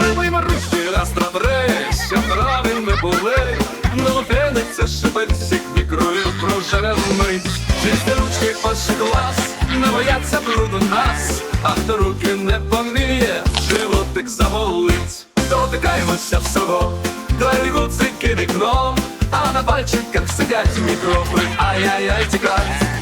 Риби марушки, раз, два, три, щоб правим ми були. Молодениця шипить всіх мікрою прожене вмить. Чисті ручки перший клас, не бояться бруду нас, а хто руки не поміє, животик заволить. Дотикаємося всього, двері гуцики вікном, а на пальчиках сидять мікроби, ай-яй-яй, тікать.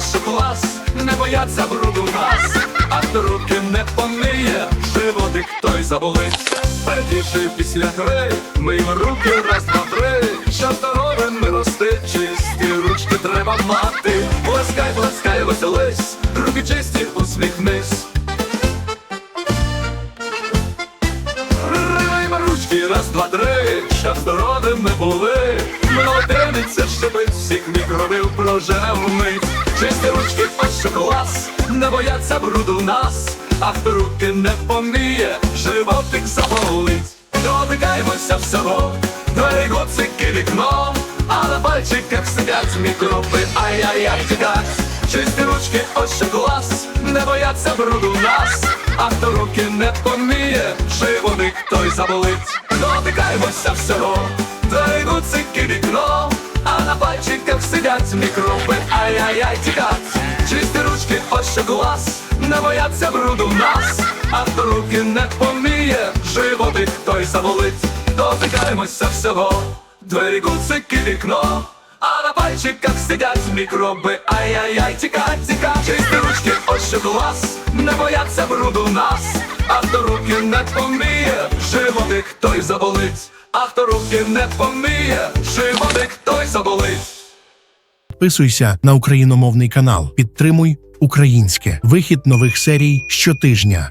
Що клас, не бояться бруду нас, а руки не поміє, животик той заболить. Пердіши після гри, миємо руки раз, два, три, щоб здоровим ми рости, чисті ручки треба мати. Плескай, плескай, веселись, руки чисті, усміхнись. Раз, два, три, щоб здоровими були. Молодениця щепить всіх мікробів прожене вмить. Чисті ручки, що клас, не бояться бруду нас, а хто руки не поміє, животик заболить. Дотикаємося всього, двері гоцики вікном, а на пальчиках сидять мікроби, ай-яй-яй, тікать. Чисті ручки, ось клас, не бояться бруду нас, а хто руки не поміє, животик той заболить. Дотикаємося всього, двері гуцики вікном, а на пальчиках сидять мікроби, ай-яй-яй. Чисті ручки, що клас, не бояться бруду нас, а хто руки не поміє, животик той заболить. Дотикаємося всього, двері гуцики вікно. А на пальчиках сидять мікроби, ай-яй-яй, тікать, тікать Чисті ручки, що клас, не бояться бруду нас А хто руки не поміє, животик той заболить А хто руки не поміє, животик той заболить Підписуйся на україномовний канал. Підтримуй українське. Вихід нових серій щотижня.